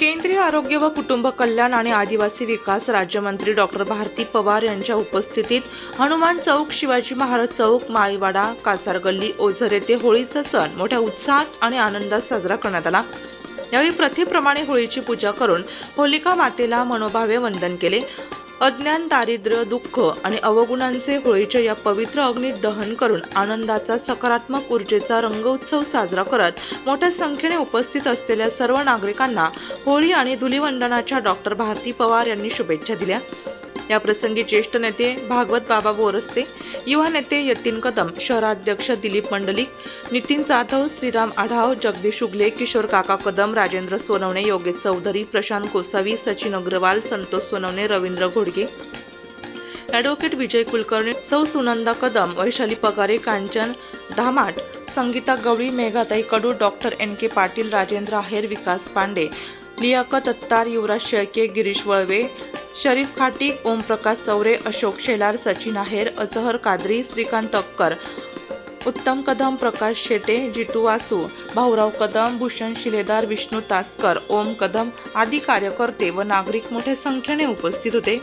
केंद्रीय आरोग्य व कुटुंब कल्याण आणि आदिवासी विकास राज्यमंत्री डॉक्टर भारती पवार यांच्या उपस्थितीत हनुमान चौक शिवाजी महाराज चौक माळीवाडा कासारगल्ली ओझर येथे होळीचा सण मोठ्या उत्साहात आणि आनंदात साजरा करण्यात आला. यावेळी प्रथेप्रमाणे होळीची पूजा करून होलिका मातेला मनोभावे वंदन केले. अज्ञान दारिद्र्य दुःख आणि अवगुणांचे होळीच्या या पवित्र अग्नीत दहन करून आनंदाचा सकारात्मक ऊर्जेचा रंगोत्सव साजरा करत मोठ्या संख्येने उपस्थित असलेल्या सर्व नागरिकांना होळी आणि धुलिवंदनाच्या डॉक्टर भारती पवार यांनी शुभेच्छा दिल्या. या प्रसंगी ज्येष्ठ नेते भागवत बाबा बोरस्ते युवा नेते यतीन कदम शहराध्यक्ष दिलीप मंडलिक नितीन जाधव श्रीराम आढाव जगदीश उगले किशोर काका कदम राजेंद्र सोनवणे योगेश चौधरी प्रशांत कोसावी सचिन अग्रवाल संतोष सोनवणे रवींद्र घोडगे. ॲडव्होकेट विजय कुलकर्णी सौ Sunanda Kadam Vaishali Pagare Kanchan Dhamat Sangeeta Gawali मेघाताई Kadu doctor N K Patil Rajendra Aher Vikas Pande Liyakat Attar Yuvraj Shelke Girish Valve Sharif Khatik Omprakash Chaure Ashok Shelar Sachin Aher Azhar Kadri Shrikant Akkar Uttam Kadam Prakash Shete जितू वासू भाऊराव कदम भूषण शिलेदार विष्णू तासकर ओम कदम आदी कार्यकर्ते व नागरिक मोठ्या संख्येने उपस्थित होते.